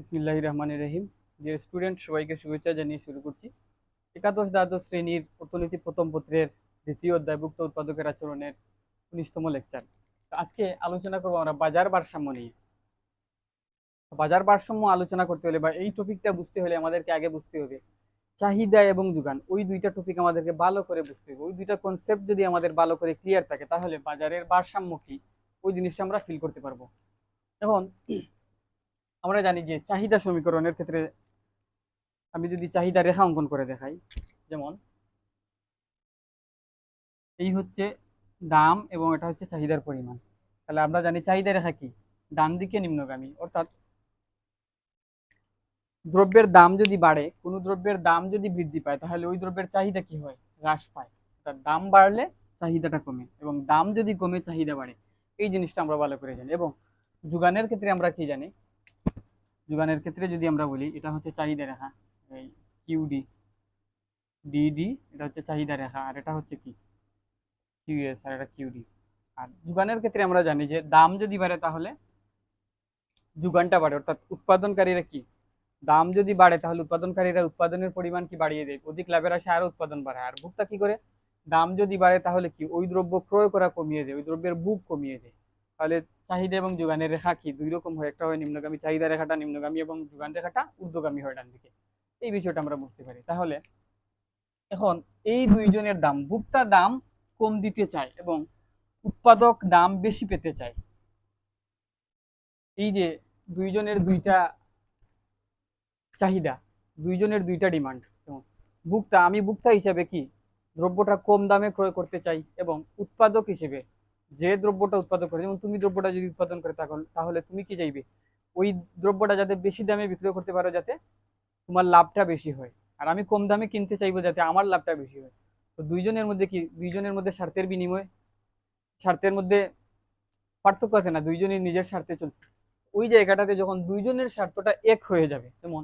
বিসমিল্লাহ রহমান রহিম। যে স্টুডেন্ট সবাইকে শুভেচ্ছা জানিয়ে শুরু করছি। একাদশ দ্বাদশ শ্রেণির অর্থনীতি প্রথম পত্রের দ্বিতীয় অধ্যায়ভুক্ত উৎপাদকের আচরণের উনিশতম লেকচার আজকে আলোচনা করব আমরা বাজার ভারসাম্য নিয়ে। বাজার ভারসাম্য আলোচনা করতে হলে বা এই টপিকটা বুঝতে হলে আমাদেরকে আগে বুঝতে হবে। চাহিদা এবং যোগান, ওই দুইটা টপিক আমাদেরকে ভালো করে বুঝতে হবে। ওই দুইটা কনসেপ্ট যদি আমাদের ভালো করে ক্লিয়ার থাকে, তাহলে বাজারের ভারসাম্য কি, ওই জিনিসটা আমরা ফিল করতে পারব। এখন আমরা জানি যে চাহিদা সমীকরণের ক্ষেত্রে আমি যদি চাহিদা রেখা অঙ্কন করে দেখাই, যেমন এই হচ্ছে দাম এবং এটা হচ্ছে চাহিদার পরিমাণ। তাহলে আমরা জানি চাহিদা রেখা কি? ডান দিকে নিম্নগামী। অর্থাৎ দ্রব্যের দাম যদি বাড়ে, কোনো দ্রব্যের দাম যদি বৃদ্ধি পায়, তাহলে ওই দ্রব্যের চাহিদা কি হয়? হ্রাস পায়। অর্থাৎ দাম বাড়লে চাহিদাটা কমে এবং দাম যদি কমে, চাহিদা বাড়ে। এই জিনিসটা আমরা ভালো করে জানি। এবং যোগানের ক্ষেত্রে আমরা কি জানি? যোগানের ক্ষেত্রে যদি আমরা বলি, এটা হচ্ছে চাহিদা রেখা। এই কিউডি ডিডি এটা হচ্ছে চাহিদা রেখা। আর এটা হচ্ছে কি? কিউএস আর এটা কিউডি আর যোগানের ক্ষেত্রে আমরা জানি যে দাম যদি বাড়ে তাহলে যোগানটা বাড়ে। অর্থাৎ উৎপাদনকারীরা কি? দাম যদি বাড়ে তাহলে উৎপাদনকারীরা উৎপাদনের পরিমাণ কি বাড়িয়ে দেয়? অধিক লাভের আশা আরও উৎপাদন বাড়ায়। আর ভোক্তা কি করে? দাম যদি বাড়ে তাহলে কি? ওই দ্রব্য ক্রয় করা কমিয়ে দেয়, ওই দ্রব্যের বুক কমিয়ে দেয়। তাহলে চাহিদা এবং যোগানের রেখা কি? দুই রকম হয়, একটা হয় নিম্নগামী চাহিদা রেখাটা নিম্নগামী এবং যোগান রেখাটা ঊর্ধ্বগামী হয় ডান দিকে এই বিষয়টা আমরা বুঝতে পারি। তাহলে এখন এই দুইজনের দাম, ভোক্তা দাম কম দিতে চায় এবং উৎপাদক দাম বেশি পেতে চায়। এই যে দুইজনের দুইটা চাহিদা, দুইজনের দুইটা ডিমান্ড। যেমন ভোক্তা, আমি ভোক্তা হিসাবে কি দ্রব্যটা কম দামে ক্রয় করতে চাই এবং উৎপাদক হিসেবে যে দ্রব্যটা উৎপাদন করে, যেমন তুমি দ্রব্যটা যদি উৎপাদন করে তাহলে তুমি কি চাইবে? ওই দ্রব্যটা যাতে বেশি দামে বিক্রয় করতে পারো, যাতে তোমার লাভটা বেশি হয়। আর আমি কম দামে কিনতে চাইব যাতে আমার লাভটা বেশি হয়। তো দুইজনের মধ্যে কি, দুইজনের মধ্যে স্বার্থের বিনিময়? স্বার্থের মধ্যে পার্থক্য আছে না? দুইজনই নিজের স্বার্থে চলছে। ওই জায়গাটাতে যখন দুইজনের স্বার্থটা এক হয়ে যাবে, যেমন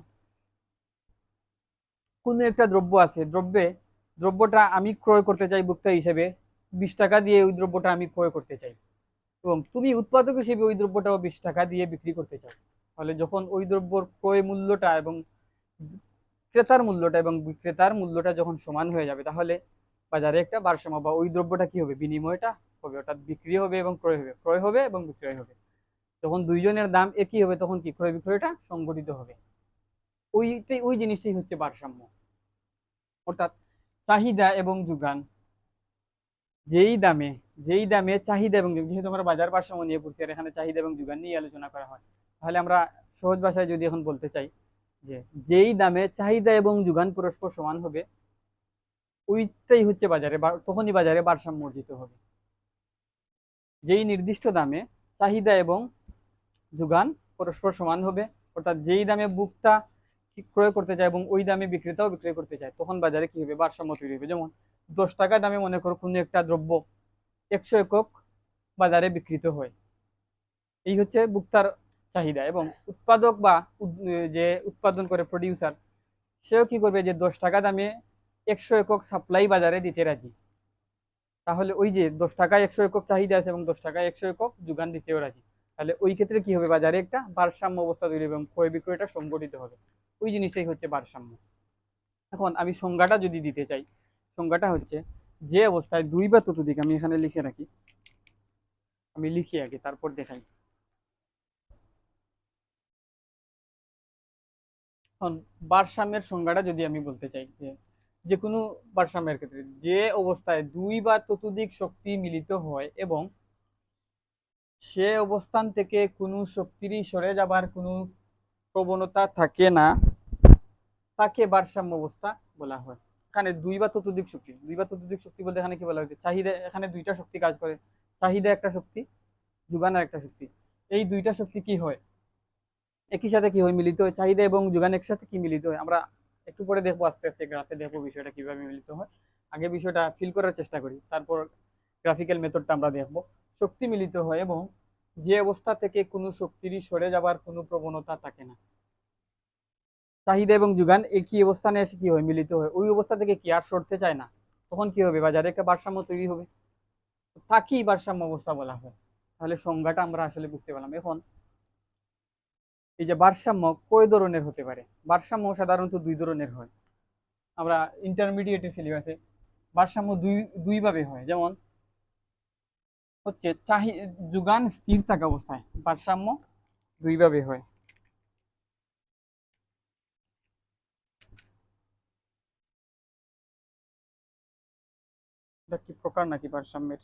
কোনো একটা দ্রব্য আছে, দ্রব্যে, দ্রব্যটা আমি ক্রয় করতে চাই ভোক্তা হিসেবে বিশ টাকা দিয়ে ওই দ্রব্যটা আমি ক্রয় করতে চাই। এবং তুমি উৎপাদক হিসেবে ওই দ্রব্যটাও বিশ টাকা দিয়ে বিক্রি করতে চাও। তাহলে যখন ওই দ্রব্যর ক্রয় মূল্যটা এবং ক্রেতার মূল্যটা এবং বিক্রেতার মূল্যটা যখন সমান হয়ে যাবে, তাহলে বাজারে একটা ভারসাম্য বা ওই দ্রব্যটা কি হবে? বিনিময়টা হবে, অর্থাৎ বিক্রি হবে এবং ক্রয় হবে ক্রয় হবে এবং বিক্রয় হবে। যখন দুইজনের দাম একই হবে, তখন কি ক্রয় বিক্রয়টা সংগঠিত হবে। ওইটাই, ওই জিনিসটাই হচ্ছে ভারসাম্য। অর্থাৎ চাহিদা এবং যোগান। যেই দামে যেই দামে চাহিদা এবং যেহেতু আমরা বাজার ভারসাম্য নিয়ে পড়ছি আর এখানে চাহিদা এবং যোগান নিয়ে আলোচনা করা হয়, তাহলে আমরা সহজ ভাষায় যদি এখন বলতে চাই যে যেই দামে চাহিদা এবং যোগান পরস্পর সমান হবে, ওইটাই হচ্ছে বাজারে তখনই বাজারে ভারসাম্য অর্জিত হবে। যেই নির্দিষ্ট দামে চাহিদা এবং যোগান পরস্পর সমান হবে, অর্থাৎ যেই দামে বুকটা ক্রয় করতে চায় এবং ওই দামে বিক্রেতাও বিক্রয় করতে চায়, তখন বাজারে কি হবে? ভারসাম্য তৈরি হবে। যেমন দশ টাকা দামে মনে করো কোনো একটা দ্রব্য একশো একক বাজারে বিক্রিত হয়। এই হচ্ছে বুক্তার চাহিদা এবং উৎপাদক বা যে উৎপাদন করে প্রডিউসার সেও কি করবে যে দশ টাকা দামে একশো একক সাপ্লাই বাজারে দিতে রাজি। তাহলে ওই যে দশ টাকায় একশো একক চাহিদা আছে এবং দশ টাকায় একশো একক যোগান দিতেও রাজি। তাহলে ওই ক্ষেত্রে কি হবে বাজারে একটা ভারসাম্য অবস্থা তৈরি হবে এবং ক্রয় বিক্রয়টা সংগঠিত হবে। ওই জিনিসটাই হচ্ছে ভারসাম্য। এখন আমি সংজ্ঞাটা যদি দিতে চাই সংজ্ঞাটা হচ্ছে যে অবস্থায় দুই বা ততোধিক আমি এখানে লিখে রাখি। আমি লিখি আগে, তারপর দেখাই। এখন ভারসাম্যের সংজ্ঞাটা যদি আমি বলতে চাই, যে যে কোনো ভারসাম্যের ক্ষেত্রে যে অবস্থায় দুই বা ততোধিক শক্তি মিলিত হয় এবং সে অবস্থান থেকে কোনো শক্তিরই সরে যাবার কোনো প্রবণতা থাকে না, তাকে ভারসাম্য অবস্থা বলা হয়। এখানে দুই বা ততোধিক শক্তি। দুই বা ততোধিক শক্তি বলতে এখানে কি বলা হয়েছে? চাহিদা, এখানে দুইটা শক্তি কাজ করে। চাহিদা একটা শক্তি, যোগানের একটা শক্তি। এই দুইটা শক্তি কি হয়? একই সাথে কি হয়? মিলিত হয়। চাহিদা এবং যোগান একসাথে কি মিলিত হয়? আমরা একটু পরে দেখব, আস্তে আস্তে গ্রাফে দেখব বিষয়টা কীভাবে মিলিত হয়। আগে বিষয়টা ফিল করার চেষ্টা করি। তারপর গ্রাফিক্যাল মেথডটা আমরা দেখব। শক্তি মিলিত হয় এবং যে অবস্থা থেকে কোনো শক্তিরই সরে যাবার কোনো প্রবণতা থাকে না। চাহিদা এবং যোগান একই অবস্থানে এসে কি হয়? মিলিত হয়। ওই অবস্থা থেকে কি আর সরতে চায় না? তখন কি হবে? বাজারে একটা ভারসাম্য তৈরি হবে। তাকেই ভারসাম্য অবস্থা বলা হয়। তাহলে সংজ্ঞাটা আমরা আসলে বুঝতে পারলাম। এখন এই যে ভারসাম্য কয় ধরনের হতে পারে? ভারসাম্য সাধারণত দুই ধরনের হয়। আমরা ইন্টারমিডিয়েটের সিলেবাসে ভারসাম্য দুই, দুইভাবে হয়। যেমন হচ্ছে চাহি, যোগান স্থির থাকা অবস্থায়। ভারসাম্য দুইভাবে হয়। এটা কি প্রকার নাকি ভারসাম্যের?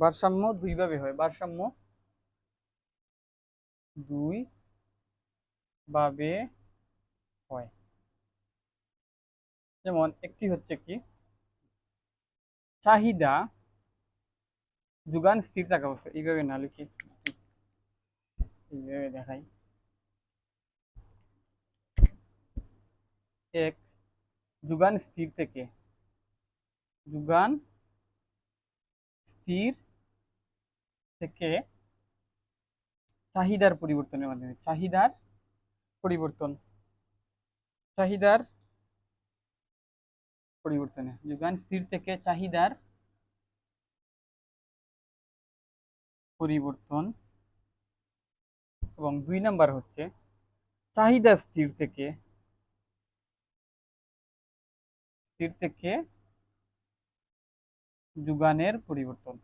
ভারসাম্য দুইভাবে হয়। ভারসাম্য দুই ভাবে হয়। যেমন একটি হচ্ছে কি, চাহিদা যোগান স্থির থাকা অবস্থা। এইভাবে না লিখি। এইভাবে দেখাই। এক যোগান স্থির থেকে। যোগান স্থির থেকে চাহিদার পরিবর্তনের মাধ্যমে, চাহিদার পরিবর্তন। চাহিদার পরিবর্তনে, যোগান স্থির থেকে চাহিদার পরিবর্তন। এবং দুই নাম্বার হচ্ছে, চাহিদা স্থির থেকে স্থির থেকে যোগানের পরিবর্তন।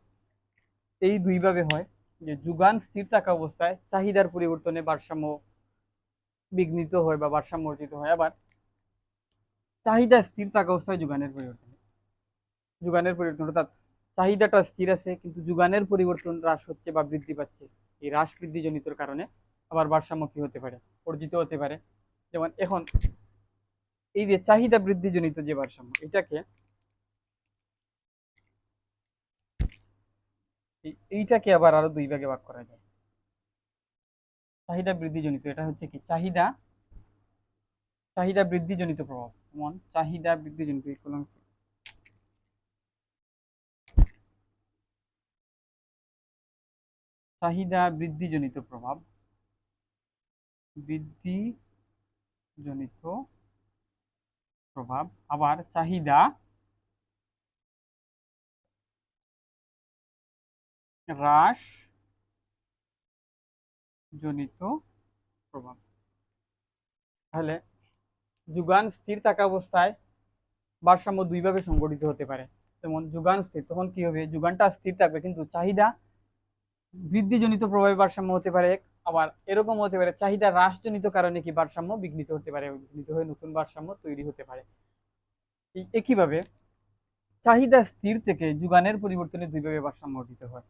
এই দুইভাবে হয় যে যোগান স্থির থাকা অবস্থায় চাহিদার পরিবর্তনে ভারসাম্য বিঘ্নিত হয় বা ভারসাম্য অর্জিত হয়। আবার চাহিদা স্থির থাকা অবস্থায় যোগানের পরিবর্তন। যোগানের পরিবর্তন অর্থাৎ চাহিদাটা স্থির আছে, কিন্তু যুগানের পরিবর্তন হ্রাস হচ্ছে বা বৃদ্ধি পাচ্ছে। এই হ্রাস বৃদ্ধি জনিতর কারণে আবার ভারসাম্য কি হতে পারে? অর্জিত হতে পারে। যেমন এখন এই যে চাহিদা বৃদ্ধি জনিত যে ভারসাম্য, এটাকে এইটাকে আবার আরও দুই ভাগে ভাগ করা যায়। চাহিদা বৃদ্ধি জনিত এটা হচ্ছে কি চাহিদা চাহিদা বৃদ্ধি জনিত প্রভাব। যেমন চাহিদা বৃদ্ধি জনিত চাহিদা বৃদ্ধি জনিত প্রভাব। বৃদ্ধি জনিত প্রভাব, আবার চাহিদা। হ্রাস জনিত প্রভাব। তাহলে যুগান স্থির থাকা অবস্থায় ভারসাম্য দুইভাবে সংগঠিত হতে পারে। যেমন যুগান স্থির, তখন কি হবে? যুগানটা স্থির থাকবে, কিন্তু চাহিদা বৃদ্ধিজনিত প্রভাবে ভারসাম্য হতে পারে। আবার এরকম হতে পারে, চাহিদা হ্রাসজনিত কারণে কি ভারসাম্য বিঘ্নিত হতে পারে, বিঘ্নিত হয়ে নতুন ভারসাম্য তৈরি হতে পারে। একইভাবে চাহিদা স্থির থেকে যুগানের পরিবর্তনে দুইভাবে ভারসাম্য অর্জিত হয়।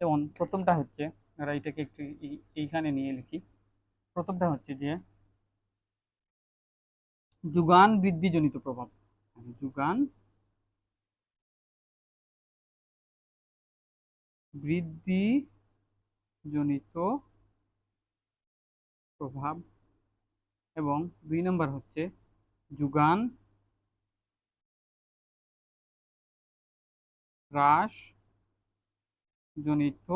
যেমন প্রথমটা হচ্ছে, আমরা এটাকে একটু এই- এইখানে নিয়ে লিখি। প্রথমটা হচ্ছে যে যোগান বৃদ্ধিজনিত প্রভাব। যোগান বৃদ্ধিজনিত প্রভাব এবং দুই নম্বর হচ্ছে যুগান হ্রাস জনিত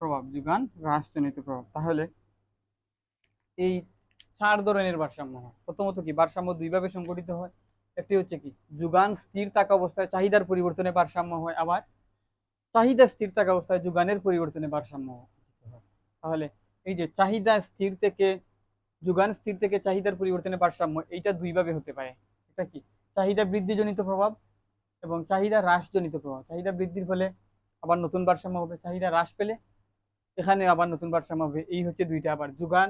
প্রভাব, যোগান হ্রাসজনিত প্রভাব। তাহলে এই চার ধরনের ভারসাম্য হয়। প্রথমত কি? ভারসাম্য দুইভাবে সংগঠিত হয়। একটি হচ্ছে কি? যুগান স্থির থাকা অবস্থায় চাহিদার পরিবর্তনে ভারসাম্য হয়। আবার চাহিদা স্থির থাকা অবস্থায় যুগানের পরিবর্তনে ভারসাম্য হয়। তাহলে এই যে চাহিদা স্থির থেকে, যোগান স্থির থেকে চাহিদার পরিবর্তনে ভারসাম্য, এইটা দুইভাবে হতে পারে। এটা কি? চাহিদা বৃদ্ধিজনিত প্রভাব এবং চাহিদা হ্রাসজনিত প্রভাব। চাহিদা বৃদ্ধির ফলে আবার নতুন ভারসাম্য হবে, চাহিদা হ্রাস পেলে এখানে আবার নতুন ভারসাম্য হবে। এই হচ্ছে দুইটা। আবার যোগান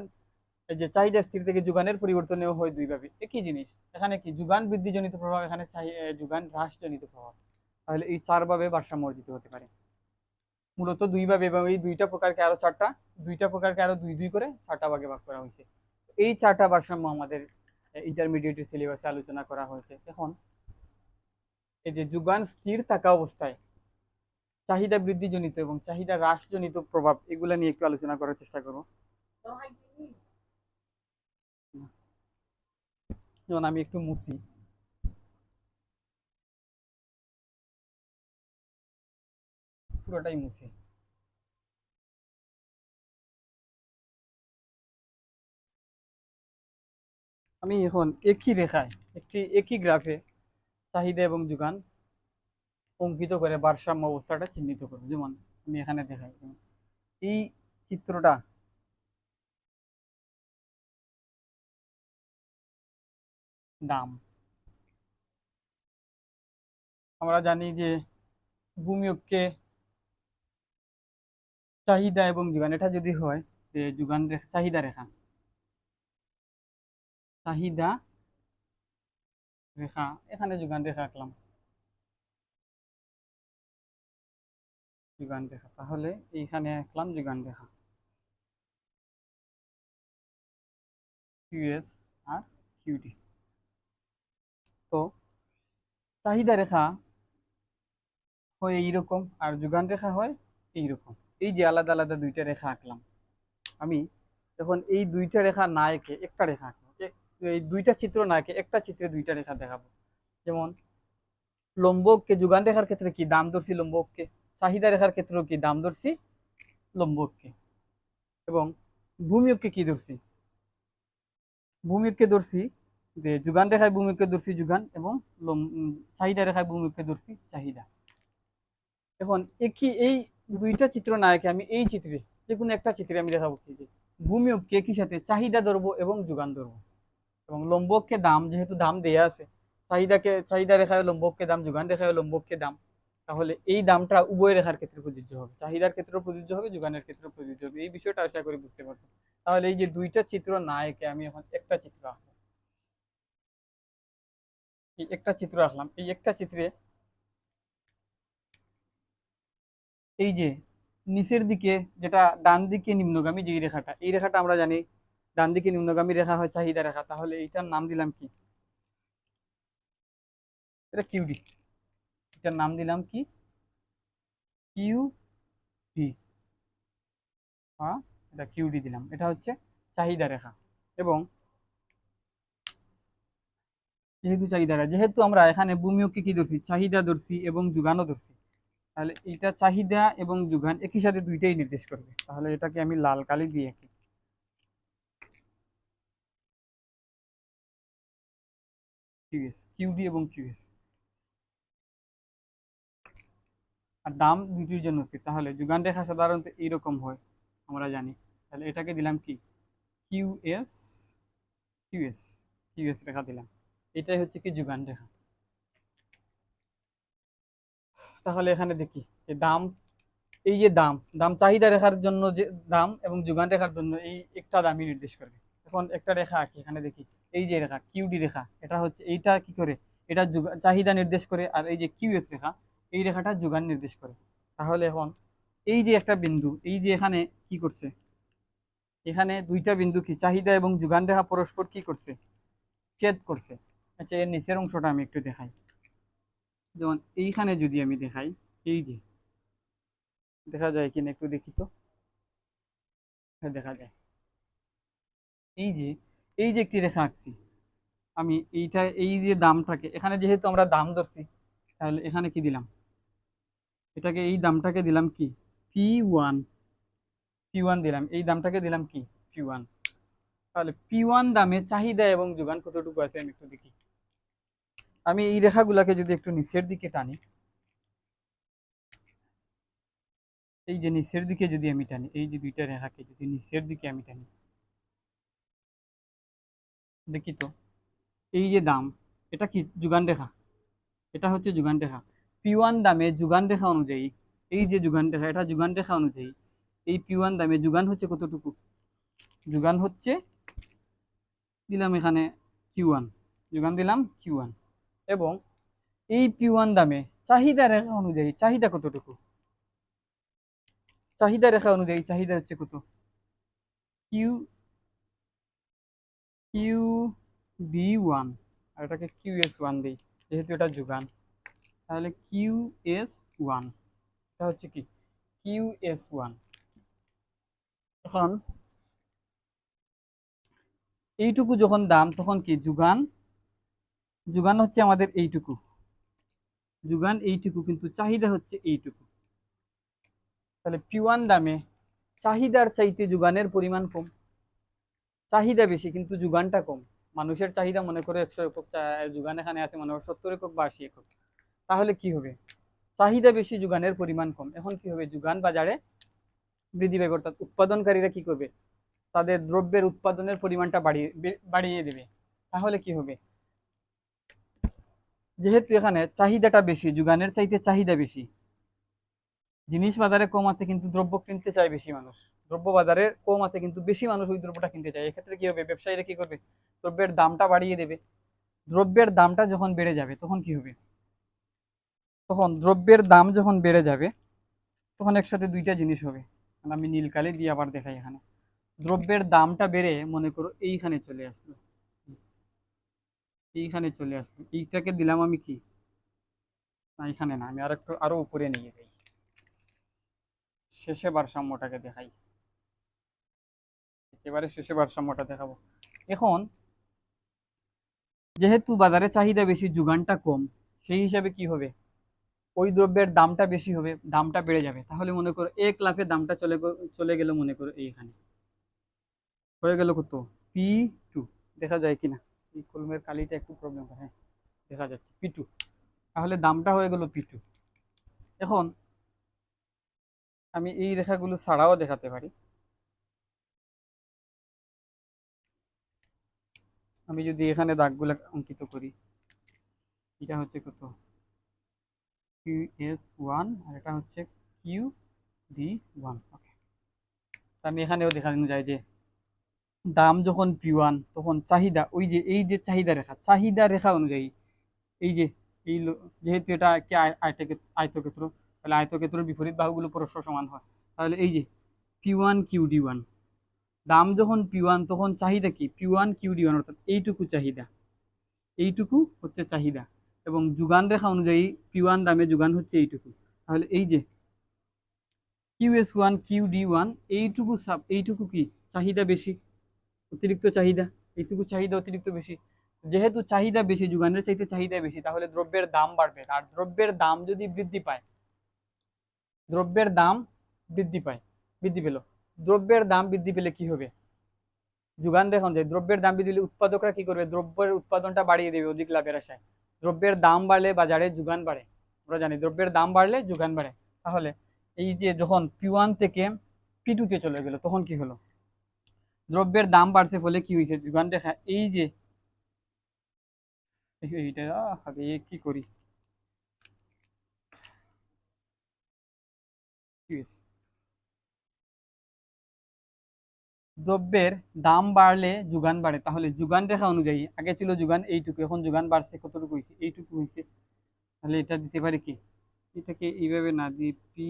যে চাহিদা স্থির থেকে যোগানের পরিবর্তনেও হয় দুইভাবে। একই জিনিস, এখানে কি? যোগান বৃদ্ধিজনিত প্রভাব, এখানে যোগান হ্রাসজনিত প্রভাব। তাহলে এই চারভাবে ভারসাম্য অর্জিত হতে পারে। মূলত দুইভাবে এবং এই দুইটা প্রকারকে আরও চারটা দুইটা প্রকারকে আরও দুই দুই করে চারটা ভাগে ভাগ করা হয়েছে। এই চারটা ভারসাম্য আমাদের ইন্টারমিডিয়েট সিলেবাসে আলোচনা করা হয়েছে। এখন এই যে যুগান স্থির থাকা অবস্থায় চাহিদা বৃদ্ধিজনিত এবং চাহিদা হ্রাসজনিত প্রভাব এগুলো নিয়ে একটু আলোচনা করার চেষ্টা করব। যেমন আমি একটু মুছি। পুরোটাই মুছি। আমি এখন একই রেখায়, একটি একই গ্রাফে চাহিদা এবং যোগান অঙ্কিত করে ভারসাম্য অবস্থাটা চিহ্নিত করব। যেমন আমি এখানে দেখাই এই চিত্রটা দাম। আমরা জানি যে ভূমিয়ককে চাহিদা এবং যোগান, এটা যদি হয়, যে যোগান চাহিদা রেখা। চাহিদা রেখা, এখানে যোগান রেখা আঁকলাম। যোগান রেখা, তাহলে এইখানে আঁকলাম যোগান রেখা। কিউএস আর কিউডি। তো চাহিদা রেখা হয় এইরকম, আর যোগান রেখা হয় এইরকম। এই যে আলাদা আলাদা দুইটা রেখা আঁকলাম। আমি এখন এই দুইটা রেখা না এঁকে একটা রেখা আঁকবো। এ- এই দুইটা চিত্র না এঁকে একটা চিত্রে দুইটা রেখা দেখাবো। যেমন, লম্বককে যোগান রেখার ক্ষেত্রে কি দাম ধরছি লম্বককে? চাহিদা রেখার ক্ষেত্রেও কি দাম ধরছি লম্বককে? এবং ভূমিয়ককে কি ধরছি? ভূমিয়ককে ধরছি যে যোগান রেখায় ভূমিয়ককে ধরছি যোগান এবং চাহিদা রেখায় ভূমিয়ককে ধরছি চাহিদা। এখন একই এই দুইটা চিত্র না এঁকে আমি এই চিত্রে, যে কোনো একটা চিত্রে আমি দেখাবো কি যে ভূমিয়ককে একই সাথে চাহিদা ধরবো এবং যোগান ধরবো। এবং লম্বককে দাম, যেহেতু দাম দেয়া আছে, চাহিদাকে, চাহিদা রেখায় লম্বককে দাম, যোগান রেখায় লম্বককে দাম, তাহলে এই দামটা উভয় রেখার ক্ষেত্রে প্রযোজ্য হবে। চাহিদার ক্ষেত্রেও প্রযোজ্য হবে, যোগানের ক্ষেত্রেও প্রযোজ্য হবে। এই বিষয়টা আশা করি বুঝতে পারছ তাহলে এই যে দুইটা চিত্র নায়কে আমি এখন একটা চিত্র আঁকবো এই একটা চিত্র আঁকলাম। এই একটা চিত্রে এই যে নিচের দিকে যেটা ডান দিকে নিম্নগামী যে রেখাটা, এই রেখাটা আমরা জানি ডান দিকে নিম্নগামী রেখা হয়, চাহিদা রেখা। তাহলে এইটার নাম দিলাম কি? এটা কিউডি। এটার নাম দিলাম কি? কিউ ডি হ্যাঁ এটা কিউডি দিলাম। এটা হচ্ছে চাহিদা রেখা। এবং যেহেতু চাহিদা যেহেতু আমরা এখানে ভূমিয়কে কি ধরছি? চাহিদা ধরছি এবং যোগানও ধরছি। তাহলে এটা চাহিদা এবং যোগান একই সাথে দুইটাই নির্দেশ করবে। তাহলে এটাকে আমি লাল কালি দিয়ে আঁকি। কিউডি এবং কিউএস আর দাম দুটির জন্য স্থির তাহলে যোগান রেখা সাধারণত এইরকম হয়, আমরা জানি। তাহলে এটাকে দিলাম কি? কিউএস কিউএস কিউএস রেখা দিলাম। এটাই হচ্ছে কি যোগান রেখা। তাহলে এখানে দেখি যে দাম, এই যে দাম দাম চাহিদা রেখার জন্য যে দাম এবং যোগান রেখার জন্য এই একটা দামই নির্দেশ করবে। এখন একটা রেখা আঁকি, এখানে দেখি, এই যে রেখা কিউডি রেখা, এটা হচ্ছে, এইটা কি করে, এটা চাহিদা নির্দেশ করে, আর এই যে কিউএস রেখা, এই রেখাটা যোগান নির্দেশ করে। তাহলে এখন এই যে একটা বিন্দু, এই যে এখানে কি করছে? এখানে দুইটা বিন্দু কি, চাহিদা এবং যোগান রেখা পরস্পর কি করছে? ছেদ করছে। আচ্ছা এর নিচের অংশটা আমি একটু দেখাই। যেমন এইখানে যদি আমি দেখাই, এই যে, দেখা যায় কিনা একটু দেখি তো। হ্যাঁ দেখা যায়। এই যে এই যে একটি রেখা আঁকছি, আমি এইটা, এই যে দামটাকে, এখানে যেহেতু আমরা দাম ধরছি, তাহলে এখানে কি দিলাম? এটাকে, এই দামটাকে দিলাম কি? P one. পি ওয়ান দিলাম। এই দামটাকে দিলাম কি? P one. তাহলে পি ওয়ান দামে চাহিদা এবং যোগান কতটুকু আছে আমি একটু দেখি। আমি এই রেখাগুলাকে যদি একটু নিচের দিকে টানি, এই যে নিচের দিকে যদি আমি টানি, এই যে দুইটা রেখাকে যদি নিচের দিকে আমি টানি, দেখি তো, এই যে দাম, এটা কি যোগান রেখা? এটা হচ্ছে যোগান রেখা। পি ওয়ান দামে যোগান রেখা অনুযায়ী, এই যে যোগান রেখা, এটা যোগান রেখা অনুযায়ী, এই পি ওয়ান দামে যোগান হচ্ছে কতটুকু? যোগান হচ্ছে, দিলাম এখানে কিউ ওয়ান যোগান দিলাম কিউ ওয়ান এবং এই পি ওয়ান দামে চাহিদা রেখা অনুযায়ী, চাহিদা কতটুকু? চাহিদা রেখা অনুযায়ী চাহিদা হচ্ছে কত? কিউ কিউ বি ওয়ান আর এটাকে কিউ এস ওয়ান দিই, যেহেতু এটা যোগান। তাহলে কিউ এস ওয়ান এটা হচ্ছে কি? কিউ এস ওয়ান এখন, এইটুকু যখন দাম, তখন কি? যোগান যোগান হচ্ছে আমাদের এইটুকু। যোগান এইটুকু কিন্তু চাহিদা হচ্ছে এইটুকু। তাহলে পি ওয়ান দামে চাহিদার চাইতে যোগানের পরিমাণ কম। চাহিদা বেশি, কিন্তু যোগানটা কম। মানুষের চাহিদা মনে করে একশো একক যোগান এখানে আছে মনে করো সত্তর একক বা আশি একক। তাহলে কি হবে? চাহিদা বেশি, যোগানের পরিমাণ কম। এখন কি হবে? যোগান বাজারে বৃদ্ধি পাবে অর্থাৎ উৎপাদনকারীরা কি করবে? তাদের দ্রব্যের উৎপাদনের পরিমাণটা বাড়িয়ে বাড়িয়ে দেবে। তাহলে কি হবে? যেহেতু এখানে চাহিদাটা বেশি, যোগানের চাইতে চাহিদা বেশি। জিনিস বাজারে কম আছে কিন্তু দ্রব্য কিনতে চায় বেশি মানুষ। দ্রব্য বাজারে কম আছে কিন্তু বেশি মানুষ ওই দ্রব্যটা কিনতে চায়। এক্ষেত্রে কি হবে? ব্যবসায়ীরা কি করবে? দ্রব্যের দামটা বাড়িয়ে দেবে। দ্রব্যের দামটা যখন বেড়ে যাবে, তখন কি হবে? তখন দ্রব্যের দাম যখন বেড়ে যাবে, তখন একসাথে দুইটা জিনিস হবে। মানে আমি নীলকালি দিয়ে আবার দেখাই এখানে। দ্রব্যের দামটা বেড়ে মনে করো এইখানে চলে আসলো। এইখানে চলে আসলো এইটাকে দিলাম আমি কি? না, এখানে না, আমি আর একটু আরও উপরে নিয়ে যাই। শেষে ভারসাম্যটাকে দেখাই। একেবারে শেষে ভারসাম্যটা দেখাবো। এখন, যেহেতু বাজারে চাহিদা বেশি, যোগানটা কম, সেই হিসাবে কি হবে? ওই দ্রব্যের দামটা বেশি হবে, দামটা বেড়ে যাবে। তাহলে মনে করো এক লাফে দামটা চলে চলে গেল মনে করো এইখানে। হয়ে গেল কত? P two. দেখা যায় কিনা? এই কলমের কালিটা একটু প্রবলেম হয় হ্যাঁ দেখা যাচ্ছে। পি টু তাহলে দামটা হয়ে গেল পিটু। এখন আমি এই রেখাগুলো ছাড়াও দেখাতে পারি। আমি যদি এখানে দাগগুলো অঙ্কিত করি, এটা হচ্ছে কত? কিউ এস ওয়ান আর এটা হচ্ছে কিউ ডি ওয়ান ওকে আমি এখানেও দেখানো যায় যে দাম যখন পি ওয়ান তখন চাহিদা, ওই যে, এই যে চাহিদা রেখা চাহিদা রেখা অনুযায়ী, এই যে, এই যেহেতু এটা কি আয়- আয়তকে- আয়তক্ষেত্র, তাহলে আয়তক্ষেত্রের বিপরীত বাহুগুলো পরস্পর সমান হয়। তাহলে এই যে P one Q D one দাম যখন পি ওয়ান তখন চাহিদা কি? P one Q D one অর্থাৎ এইটুকু চাহিদা। এইটুকু হচ্ছে চাহিদা, এবং যোগান রেখা অনুযায়ী পি ওয়ান দামে যোগান হচ্ছে এইটুকু। তাহলে এই যে Q S one Q D one এইটুকু সাব, এইটুকু কি? চাহিদা বেশি। অতিরিক্ত চাহিদা, এইটুকু চাহিদা অতিরিক্ত বেশি। যেহেতু চাহিদা বেশি, যোগানের চাইতে চাহিদা বেশি, তাহলে দ্রব্যের দাম বাড়বে। আর দ্রব্যের দাম যদি বৃদ্ধি পায়, দ্রব্যের দাম বৃদ্ধি পায়, বৃদ্ধি পেল। দ্রব্যের দাম বৃদ্ধি পেলে কি হবে? যোগান দেখুন যে, দ্রব্যের দাম বৃদ্ধি উৎপাদকরা কি করবে? দ্রব্যের উৎপাদনটা বাড়িয়ে দেবে অধিক লাভের আশায়। দ্রব্যের দাম বাড়লে বাজারে যোগান বাড়ে। আমরা জানি, দ্রব্যের দাম বাড়লে যোগান বাড়ে। তাহলে এই যে যখন পিওয়ান থেকে পিটুতে চলে গেল, তখন কি হলো? দ্রব্যের দাম বাড়ছে ফলে কি হয়েছে? যোগান দেখা, এই যে কি করি? দ্রব্যের দাম বাড়লে যোগান বাড়ে। তাহলে যোগান রেখা অনুযায়ী, আগে ছিল যোগান, এইটুকু, এখন যোগান বাড়ছে, কতটুকু হয়েছে? এইটুকু হয়েছে। তাহলে এটা দিতে পারি কি? এটাকে এইভাবে না দিয়ে পি,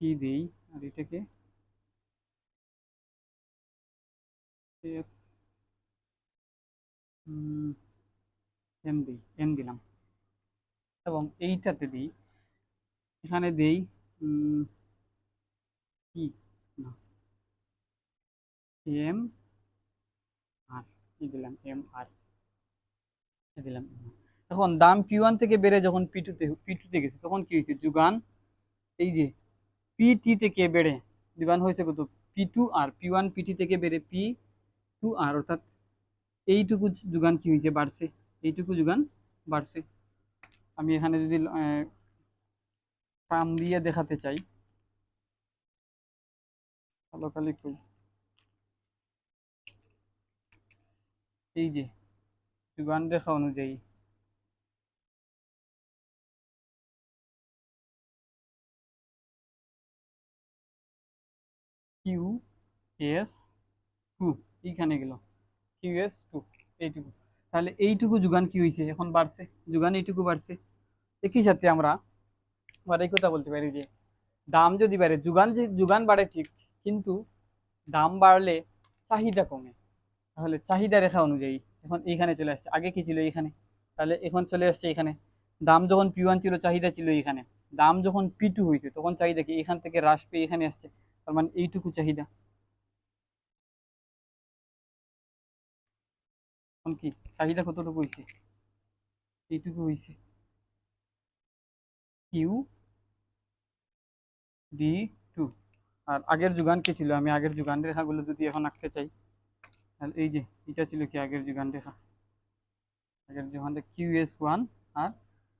কি দেই? আর এটাকে এন দিই এন দিলাম। এবং এইটাতে দিই, এখানে দেই কি? না। এম আর কি দিলাম এম আর দিলাম এখন দাম পি ওয়ান থেকে বেড়ে যখন পি টুতে পি টুতে গেছে, তখন কি হয়েছে? যোগান, এই যে পি টি থেকে বেড়ে যোগান হয়েছে কত? পি টু আর পি ওয়ান পিটি থেকে বেড়ে পি টু আর অর্থাৎ এইটুকু যোগান কি হয়েছে? বাড়ছে। এইটুকু যোগান বাড়ছে। আমি এখানে যদি কাম দিয়ে দেখাতে চাই। ভালো কালি কই এই যে, যোগান রেখা অনুযায়ী। কিউ এস টু এইখানে গেল। কিউ এস টু এইটুকু। তাহলে এইটুকু যোগান কি হয়েছে এখন বাড়ছে, যোগান এইটুকু বাড়ছে। একই সাথে আমরা আবার এই কথা বলতে পারি যে, দাম যদি বাড়ে, যোগান যোগান বাড়ে ঠিক, কিন্তু দাম বাড়লে চাহিদা কমে। তাহলে চাহিদা রেখা অনুযায়ী এখন এইখানে চলে আসছে। আগে কি ছিল এইখানে? তাহলে এখন চলে আসছে এখানে দাম যখন পি ওয়ান ছিল, চাহিদা ছিল এইখানে। দাম যখন পি টু হয়েছে তখন চাহিদা কি? এখান থেকে হ্রাস পেয়ে এখানে আসছে। তার মানে এইটুকু চাহিদা। কি, চাহিদা কতটুকু হয়েছে এইটুকু হয়েছে কিউ ডি টু। আর আগের যুগান কি ছিল? আমি আগের যুগান রেখাগুলো যদি এখন আঁকতে চাই, তাহলে এই যে, এটা ছিল কি আগের যুগান রেখা? আগের যুগান কিউ এস ওয়ান আর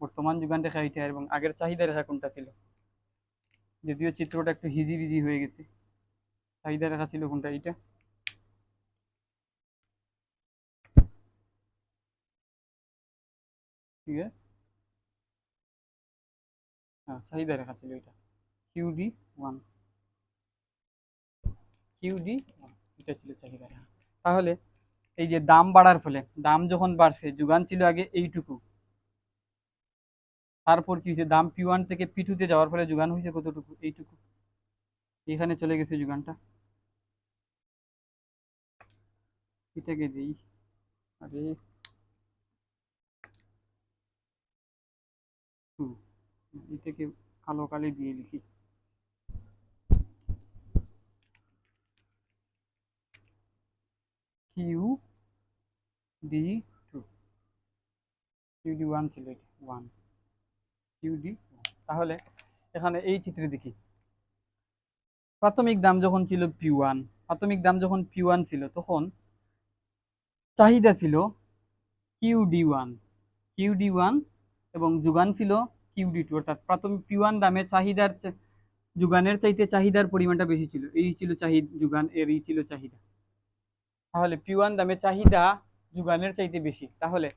বর্তমান যুগান রেখা এইটা, এবং আগের চাহিদা রেখা কোনটা ছিল? যদিও চিত্রটা একটু হিজি হিজিবিজি হয়ে গেছে। চাহিদা রাখা ছিল কোনটা, এইটা। ঠিক আছে? হ্যাঁ চাহিদা রাখা ছিল এটা। QD one. কিউডি ওয়ান, এটা ছিল চাহিদা। তাহলে এই যে দাম বাড়ার ফলে, দাম যখন বাড়ছে, যোগান ছিল আগে এইটুকু। তারপর কি হয়েছে? দাম পি ওয়ান থেকে পি টুতে যাওয়ার ফলে যোগান হয়েছে কতটুকু? এইটুকু। এখানে চলে গেছে যোগানটা। এটাকে দিই। আরে। হুম, এটাকে কালো কালি দিয়ে লিখি। Q D two Q D one ছিল এটা ওয়ান কিউ ডি তাহলে এখানে এই চিত্রে দেখি। প্রাথমিক দাম যখন ছিল পি ওয়ান প্রাথমিক দাম যখন পি ওয়ান ছিল, তখন চাহিদা ছিল Q D one Q D one এবং যোগান ছিল কিউ ডি টু অর্থাৎ প্রাথমিক পি ওয়ান দামে চাহিদার যোগানের চাইতে চাহিদার পরিমাণটা বেশি ছিল। এই ছিল চাহিদ, যোগান, এর এই ছিল চাহিদা। তাহলে পি ওয়ান দামে চাহিদা যোগানের চাইতে বেশি। তাহলে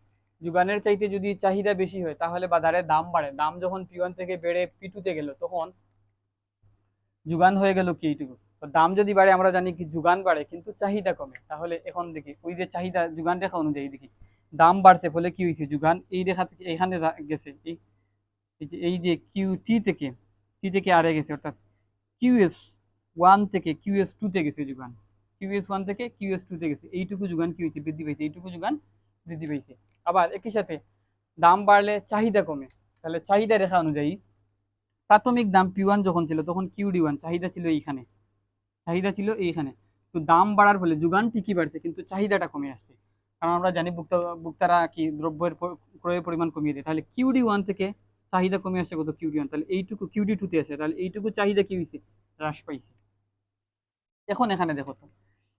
যোগানের চাইতে যদি চাহিদা বেশি হয়, তাহলে বাজারে দাম বাড়ে। দাম যখন পি ওয়ান থেকে বেড়ে পি টুতে গেল, তখন যোগান হয়ে গেল কি এইটুকু? দাম যদি বাড়ে, আমরা জানি কি যোগান বাড়ে, কিন্তু চাহিদা কমে। তাহলে এখন দেখি, ওই যে চাহিদা, যোগান রেখা অনুযায়ী দেখি। দাম বাড়ছে ফলে কি হয়েছে? যোগান এই রেখা থেকে এখানে গেছে, এই এই যে এই যে কিউ টি থেকে টি থেকে আরে গেছে, অর্থাৎ কিউ এস ওয়ান থেকে কিউ এস টুতে গেছে যোগান। কিউ এস ওয়ান থেকে কিউ এস টুতে গেছে। এইটুকু যোগান কি হয়েছে? বৃদ্ধি পাইছে। এইটুকু যোগান বৃদ্ধি পাইছে। আবার একই সাথে দাম বাড়লে চাহিদা কমে। তাহলে চাহিদা রেখা অনুযায়ী প্রাথমিক দাম পি ওয়ান যখন ছিল, তখন কিউ ডি ওয়ান চাহিদা ছিল এইখানে। চাহিদা ছিল এইখানে। তো দাম বাড়ার ফলে যোগান ঠিকই বাড়ছে, কিন্তু চাহিদাটা কমে আসছে। কারণ আমরা জানি ভোক্তা, ভোক্তারা কি দ্রব্যের ক্রয়ের পরিমাণ কমিয়ে দেয়। তাহলে কিউডি ওয়ান থেকে চাহিদা কমে আসছে কত কিউডি ওয়ান তাহলে এইটুকু কিউডি টুতে আসে তাহলে এইটুকু চাহিদা কি হয়েছে হ্রাস পাইছে। এখন এখানে দেখো তো।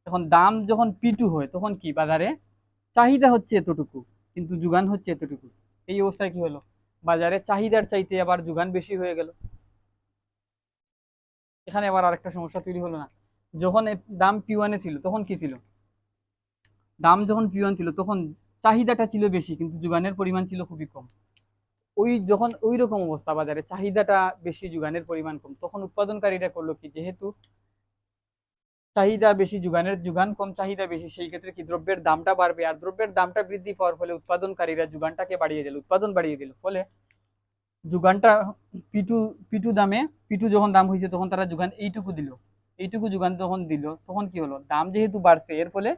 এখন দাম যখন পি টু হয়, তখন কি বাজারে চাহিদা হচ্ছে এতটুকু। কিন্তু যোগান হচ্ছে এতটুকু। এই অবস্থায় কি হলো? বাজারে চাহিদার চাইতে আবার যোগান বেশি হয়ে গেল। এখানে আবার আরেকটা সমস্যা তৈরি হলো না। যখন দাম পি ওয়ানে ছিল, তখন কি ছিল? দাম যখন পি ওয়ান ছিল, তখন চাহিদাটা ছিল বেশি, কিন্তু যোগানের পরিমাণ ছিল খুবই কম। ওই যখন ওই রকম অবস্থা, বাজারে চাহিদাটা বেশি, যোগানের পরিমাণ কম, তখন উৎপাদনকারীরা করল কি? যেহেতু চাহিদা বেশি, যোগানের যোগান কম, চাহিদা বেশি, সেই ক্ষেত্রে কি দ্রব্যের দামটা বাড়বে? আর দ্রব্যের দামটা বৃদ্ধি পাওয়ার ফলে উৎপাদনকারীরা যোগানটাকে বাড়িয়ে দিল, উৎপাদন বাড়িয়ে দিল। ফলে যোগানটা পিটু পিটু দামে, পিটু যখন দাম হয়েছে তখন তারা যোগান এইটুকু দিল। এইটুকু যোগান যখন দিল, তখন কি হলো? দাম যেহেতু বাড়ছে, এর ফলে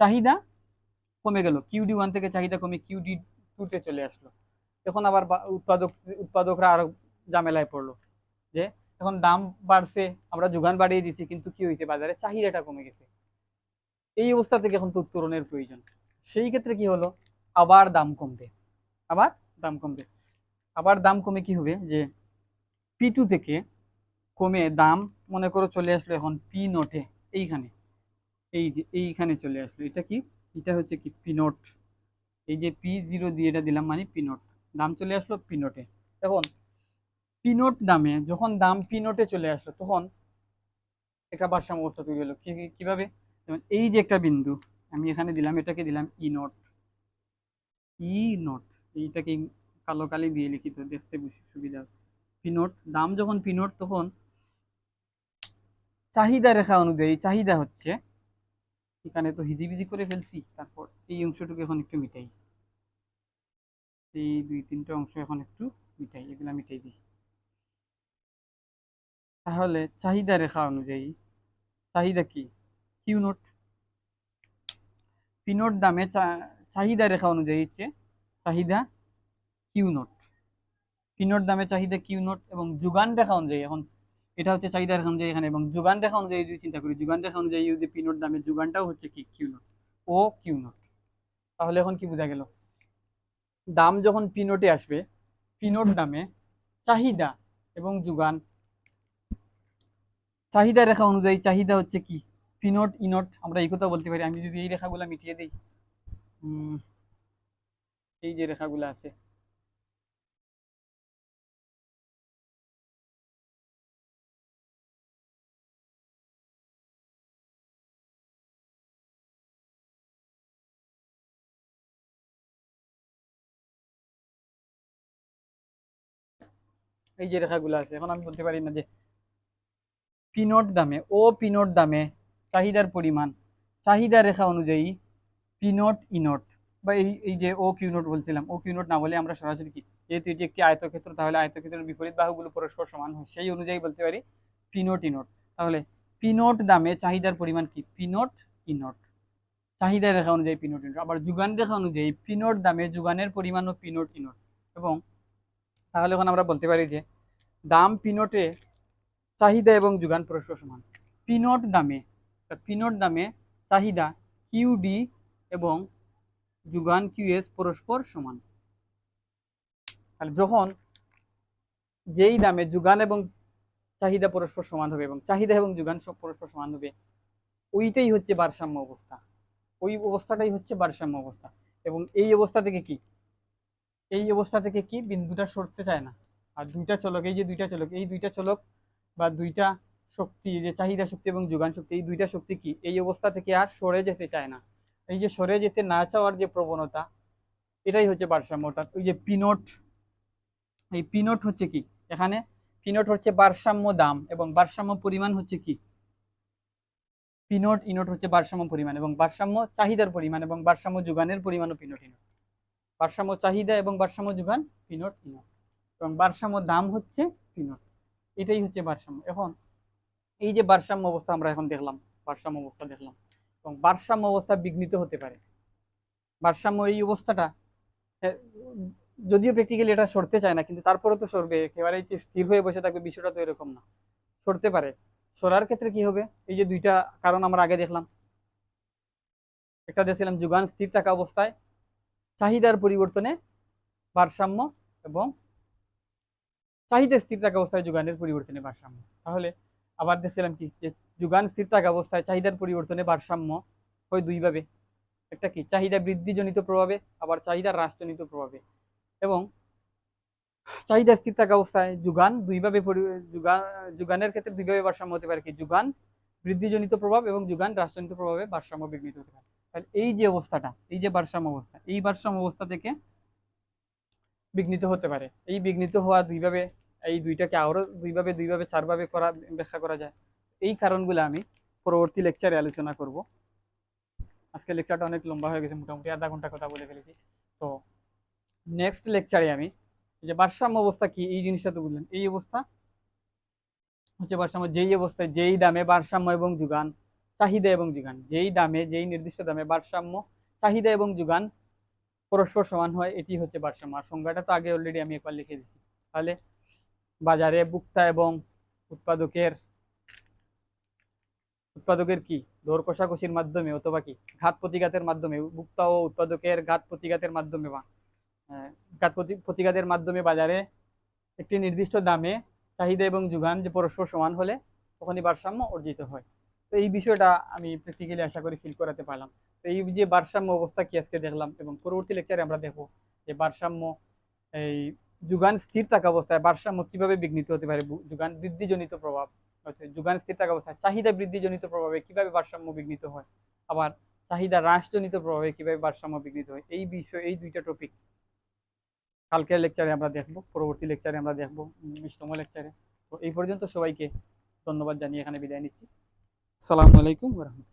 চাহিদা কমে গেল। কিউডি ওয়ান থেকে চাহিদা কমে, কিউডি টুতে চলে আসলো। এখন আবার উৎপাদক, উৎপাদকরা আরও ঝামেলায় পড়ল যে এখন দাম বাড়ছে, আমরা যোগান বাড়িয়ে দিছি, কিন্তু কি হয়েছে? বাজারে চাহিদাটা কমে গেছে। এই অবস্থা থেকে এখন তো উত্তরণের প্রয়োজন। সেই ক্ষেত্রে কি হলো? আবার দাম কমবে। আবার দাম কমবে। আবার দাম কমে কি হবে? যে পি টু থেকে কমে দাম, মনে করো চলে আসলো এখন পি নোটে এইখানে। এই যে এইখানে চলে আসলো। এটা কি? এটা হচ্ছে কি পি নোট এই যে পি জিরো দিয়ে এটা দিলাম মানে পি নোট দাম চলে আসলো পি নোটে এখন পি নোট দামে যখন দাম পিনোটে চলে আসলো, তখন একটা ভারসাম্য অবস্থা তৈরি হলো। কি, কি- যেমন এই যে একটা বিন্দু, আমি এখানে দিলাম, এটাকে দিলাম ই নোট ই নোট এইটাকে কালো কালি দিয়ে লিখিত, দেখতে বেশি সুবিধা। পিনোট, দাম যখন পিনোট, তখন চাহিদা রেখা অনুযায়ী, চাহিদা হচ্ছে, এখানে তো হিজিবিজি করে ফেলছি, তারপর এই অংশটুকু এখন একটু মিটাই। এই দুই তিনটা অংশ এখন একটু মিটাই, এগুলা মিটাই দিই। তাহলে চাহিদা রেখা অনুযায়ী, চাহিদা কি? কিউ নোট পিনোট দামে চাহিদা রেখা অনুযায়ী হচ্ছে চাহিদা কিউ নোট পিনোট দামে চাহিদা কিউ নোট এবং যোগান রেখা অনুযায়ী, এখন এটা হচ্ছে চাহিদা রেখা অনুযায়ী এখানে, এবং যোগান রেখা অনুযায়ী যদি চিন্তা করি, যোগান রেখা অনুযায়ী যদি পিনোট দামের যোগানটাও হচ্ছে কি কিউ নোট ও কিউ নোট তাহলে এখন কি বোঝা গেল? দাম যখন পিনোটে আসবে পিনোট দামে চাহিদা এবং যোগান চাহিদা রেখা অনুযায়ী, চাহিদা হচ্ছে কি? পিনোট ইনোট, আমরা এই কথা বলতে পারি। আমি যদি এই রেখাগুলো মিটিয়ে দিই এই যে রেখাগুলো আছে। এই যে রেখাগুলো আছে, এখন আমি বলতে পারি না যে পিনট দামে, ও পিনট দামে চাহিদার পরিমাণ, চাহিদা রেখা অনুযায়ী পিনট, ইনট, বা এই এই যে ও কিউনট বলছিলাম, ও কিউনট না বলে আমরা সরাসরি কি, যেহেতু এটি একটি আয়তক্ষেত্র, তাহলে আয়তক্ষেত্রের বিপরীত বাহুগুলো পরস্পর সমান হয়, সেই অনুযায়ী বলতে পারি পিনট, ইনট। তাহলে পিনট দামে চাহিদার পরিমাণ কি? পিনট, ইনট। চাহিদা রেখা অনুযায়ী পিনট, ইনট। আবার যুগান রেখা অনুযায়ী পিনট দামে যুগানের পরিমাণও পিনট, ইনট। এবং তাহলে এখন আমরা বলতে পারি যে দাম পিনটে চাহিদা এবং যোগান পরস্পর সমান। পিনট দামে পিনট দামে চাহিদা কিউডি এবং যোগান কিউএস পরস্পর সমান। তাহলে যখন যেই দামে যোগান এবং চাহিদা পরস্পর সমান হবে এবং চাহিদা এবং যোগান সব পরস্পর সমান হবে, ওইটাই হচ্ছে ভারসাম্য অবস্থা। ওই অবস্থাটাই হচ্ছে ভারসাম্য অবস্থা। এবং এই অবস্থা থেকে কি? এই অবস্থা থেকে কি? বিন্দুটা সরতে চায় না। আর দুইটা চলক, এই যে দুইটা চলক, এই দুইটা চলক বা দুইটা শক্তি যে চাহিদা শক্তি এবং যোগান শক্তি, এই দুইটা শক্তি কি? এই অবস্থা থেকে আর সরে যেতে চায় না। এই যে সরে যেতে না চাওয়ার যে প্রবণতা, এটাই হচ্ছে ভারসাম্য। অর্থাৎ ওই যে পিনট, এই পিনট হচ্ছে কি? এখানে পিনট হচ্ছে ভারসাম্য দাম এবং ভারসাম্য পরিমাণ হচ্ছে কি? পিনট, ইনট হচ্ছে ভারসাম্য পরিমাণ এবং ভারসাম্য চাহিদার পরিমাণ এবং ভারসাম্য যোগানের পরিমাণও পিনট, ইনট। ভারসাম্য চাহিদা এবং ভারসাম্য যোগান, পিনট, ইনট। এবং ভারসাম্য দাম হচ্ছে পিনট। এটাই হচ্ছে ভারসাম্য। এখন এই যে ভারসাম্য অবস্থা আমরা এখন দেখলাম, ভারসাম্য অবস্থা দেখলাম এবং ভারসাম্য অবস্থা বিঘ্নিত হতে পারে। ভারসাম্য এই অবস্থাটা যদিও প্র্যাকটিক্যালি এটা সরতে চায় না, কিন্তু তারপরে তো সরবে একেবারে স্থির হয়ে বসে থাকবে, বিষয়টা তো এরকম না। সরতে পারে। সরার ক্ষেত্রে কি হবে? এই যে দুইটা কারণ আমরা আগে দেখলাম। একটা দেখছিলাম, যুগান স্থির থাকা অবস্থায় চাহিদার পরিবর্তনে ভারসাম্য এবং চাহিদা স্থির থাকা অবস্থায় যোগানের পরিবর্তনে ভারসাম্য। তাহলে আবার দেখছিলাম কি, যে যোগান স্থির থাকা অবস্থায় চাহিদার পরিবর্তনে ভারসাম্য হয় দুইভাবে। একটা কি, চাহিদা বৃদ্ধিজনিত প্রভাবে, আবার চাহিদা হ্রাসজনিত প্রভাবে। এবং চাহিদা স্থির থাকা অবস্থায় যোগান দুইভাবে যোগান যোগানের ক্ষেত্রে দুইভাবে ভারসাম্য হতে পারে কি, যোগান বৃদ্ধিজনিত প্রভাব এবং যোগান হ্রাসজনিত প্রভাবে ভারসাম্য বিঘ্নিত হতে পারে। তাহলে এই যে অবস্থাটা, এই যে ভারসাম্য অবস্থা, এই ভারসাম্য অবস্থা থেকে বিঘ্নিত হতে পারে। এই বিঘ্নিত হওয়া দুইভাবে এই দুইটাকে আরও দুইভাবে দুইভাবে, চারভাবে করা, ব্যাখ্যা করা যায়। এই কারণগুলো আমি পরবর্তী লেকচারে আলোচনা করব। আজকে লেকচারটা অনেক লম্বা হয়ে গেছে, মোটামুটি আধা ঘণ্টা কথা বলে ফেলেছি। তো নেক্সট লেকচারে আমি যে ভারসাম্য অবস্থা কি, এই জিনিসটা তো বুঝলেন। এই অবস্থা হচ্ছে ভারসাম্য, যেই অবস্থায় যেই দামে ভারসাম্য এবং যোগান, চাহিদা এবং যোগান, যেই দামে, যেই নির্দিষ্ট দামে ভারসাম্য, চাহিদা এবং যোগান পরস্পর সমান হয়, এটি হচ্ছে ভারসাম্য। আর সংজ্ঞাটা তো আগে অলরেডি আমি একবার লিখে দিচ্ছি তাহলে বাজারে ভোক্তা এবং উৎপাদকের উৎপাদকের কি? দর কষাকষির মাধ্যমে অথবা কি? ঘাত প্রতিঘাতের মাধ্যমে। ভোক্তা ও উৎপাদকের ঘাত প্রতিঘাতের মাধ্যমে বা ঘাত প্রতিঘাতের মাধ্যমে বাজারে একটি নির্দিষ্ট দামে চাহিদা এবং যোগান যে পরস্পর সমান হলে তখনই ভারসাম্য অর্জিত হয়। তো এই বিষয়টা আমি প্র্যাকটিক্যালি আশা করি ফিল করাতে পারলাম। তো এই যে ভারসাম্য অবস্থা কি আজকে দেখলাম এবং পরবর্তী লেকচারে আমরা দেখব যে ভারসাম্য এই যোগান স্থির থাকা অবস্থায় ভারসাম্য কীভাবে বিঘ্নিত হতে পারে? যোগান বৃদ্ধিজনিত প্রভাব হচ্ছে যোগান স্থির থাকা অবস্থায় চাহিদা বৃদ্ধিজনিত প্রভাবে কীভাবে ভারসাম্য বিঘ্নিত হয়? আবার চাহিদা হ্রাসজনিত প্রভাবে কীভাবে ভারসাম্য বিঘ্নিত হয়? এই বিষয়, এই দুইটা টপিক কালকের লেকচারে আমরা দেখব, পরবর্তী লেকচারে আমরা দেখব বিশতম লেকচারে তো এই পর্যন্ত সবাইকে ধন্যবাদ জানিয়ে এখানে বিদায় নিচ্ছি। সালামু আলাইকুম রহমতুল্লাহ।